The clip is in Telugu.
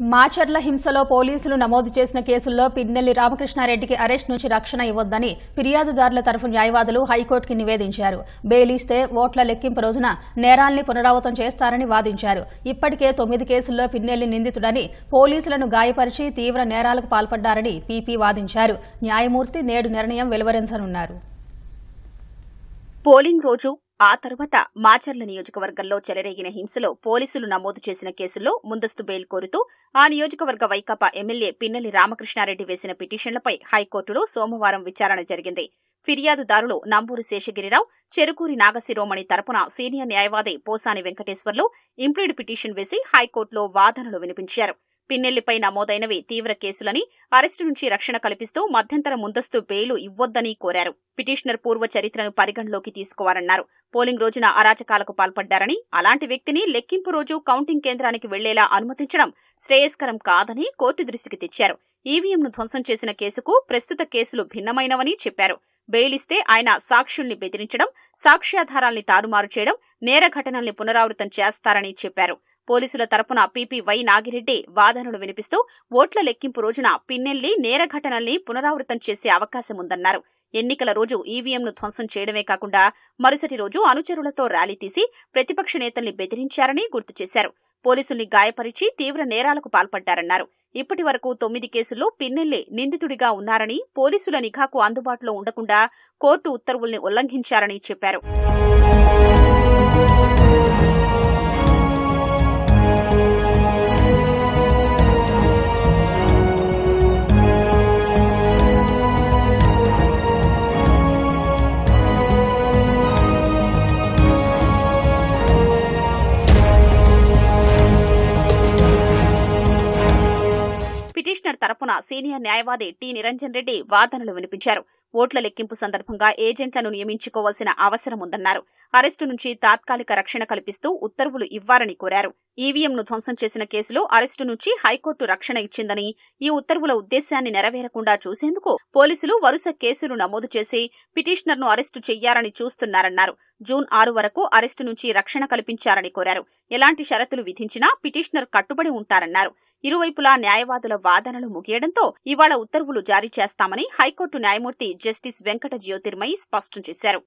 మాచర్ల హింసలో పోలీసులు నమోదు చేసిన కేసుల్లో పిన్నెల్లి రామకృష్ణారెడ్డికి అరెస్ట్ నుంచి రక్షణ ఇవ్వొద్దని ఫిర్యాదుదారుల తరఫు న్యాయవాదులు హైకోర్టుకి నివేదించారు. బెయిలిస్తే ఓట్ల లెక్కింపు రోజున నేరాల్ని పునరావృతం చేస్తారని వాదించారు. ఇప్పటికే తొమ్మిది కేసుల్లో పిన్నెల్లి నిందితుడని పోలీసులను గాయపరిచి తీవ్ర నేరాలకు పాల్పడ్డారని పీపీ వాదించారు. న్యాయమూర్తి నేడు నిర్ణయం వెలువరించనున్నారు. పోలింగ్ రోజు ఆ తర్వాత మాచర్ల నియోజకవర్గంలో చెలరేగిన హింసలో పోలీసులు నమోదు చేసిన కేసుల్లో ముందస్తు బెయిల్ కోరుతూ ఆ నియోజకవర్గ వైకాపా ఎమ్మెల్యే పిన్నెల్లి రామకృష్ణారెడ్డి వేసిన పిటిషన్లపై హైకోర్టులో సోమవారం విచారణ జరిగింది. ఫిర్యాదుదారులు నంబూరు శేషగిరిరావు చెరుకూరి నాగశిరోమణి తరపున సీనియర్ న్యాయవాది పోసాని వెంకటేశ్వర్లు ఇంప్లీడ్ పిటిషన్ వేసి హైకోర్టులో వాదనలు వినిపించారు. పిన్నెల్లిపై నమోదైనవి తీవ్ర కేసులని అరెస్టు నుంచి రక్షణ కల్పిస్తూ మధ్యంతర ముందస్తు బెయిలు ఇవ్వొద్దని కోరారు. పిటిషనర్ పూర్వ చరిత్రను పరిగణలోకి తీసుకోవాలన్నారు. పోలింగ్ రోజున అరాచకాలకు పాల్పడ్డారని అలాంటి వ్యక్తిని లెక్కింపు రోజు కౌంటింగ్ కేంద్రానికి వెళ్ళేలా అనుమతించడం శ్రేయస్కరం కాదని కోర్టు దృష్టికి తెచ్చారు. ఈవీఎంను ధ్వంసం చేసిన కేసుకు ప్రస్తుత కేసులు భిన్నమైనవని చెప్పారు. బెయిలిస్తే ఆయన సాక్షుల్ని బెదిరించడం సాక్ష్యాధారాల్ని తారుమారు చేయడం నేర ఘటనల్ని పునరావృతం చేస్తారని చెప్పారు. పోలీసుల తరపున పీపీ వై నాగిరెడ్డి వాదనలు వినిపిస్తూ ఓట్ల లెక్కింపు రోజున పిన్నెల్లి నేర ఘటనల్ని పునరావృతం చేసే అవకాశం ఉందన్నారు ఎన్నికల రోజు ఈవీఎంను ధ్వంసం చేయడమే కాకుండా మరుసటి రోజు అనుచరులతో ర్యాలీ తీసి ప్రతిపక్ష నేతల్ని బెదిరించారని గుర్తు చేశారు. పోలీసుల్ని గాయపరిచి తీవ్ర నేరాలకు పాల్పడ్డారన్నారు. ఇప్పటి వరకు తొమ్మిది కేసుల్లో పిన్నెల్లి నిందితుడిగా ఉన్నారని పోలీసుల నిఘాకు అందుబాటులో ఉండకుండా కోర్టు ఉత్తర్వుల్ని ఉల్లంఘించారని చెప్పారు. పిటిషనర్ తరపున సీనియర్ న్యాయవాది టి. నిరంజన్ రెడ్డి వాదనలు వినిపించారు. ఓట్ల లెక్కింపు సందర్భంగా ఏజెంట్లను నియమించుకోవాల్సిన అవసరం ఉందన్నారు. అరెస్టు నుంచి తాత్కాలిక రక్షణ కల్పిస్తూ ఉత్తర్వులు ఇవ్వాలని కోరారు. ఈవీఎంను ధ్వంసం చేసిన కేసులో అరెస్టు నుంచి హైకోర్టు రక్షణ ఇచ్చిందని ఈ ఉత్తర్వుల ఉద్దేశాన్ని నెరవేరకుండా చూసేందుకు పోలీసులు వరుస కేసులు నమోదు చేసి పిటిషనర్ను అరెస్టు చెయ్యాలని చూస్తున్నారన్నారు. జూన్ ఆరు వరకు అరెస్టు నుంచి రక్షణ కల్పించారని కోరారు. ఎలాంటి షరతులు విధించినా పిటిషనర్ కట్టుబడి ఉంటారన్నారు. ఇరువైపులా న్యాయవాదుల వాదనలు ముగియడంతో ఇవాళ ఉత్తర్వులు జారీ చేస్తామని హైకోర్టు న్యాయమూర్తి జస్టిస్ వెంకట జ్యోతిర్మయి స్పష్టం చేశారు.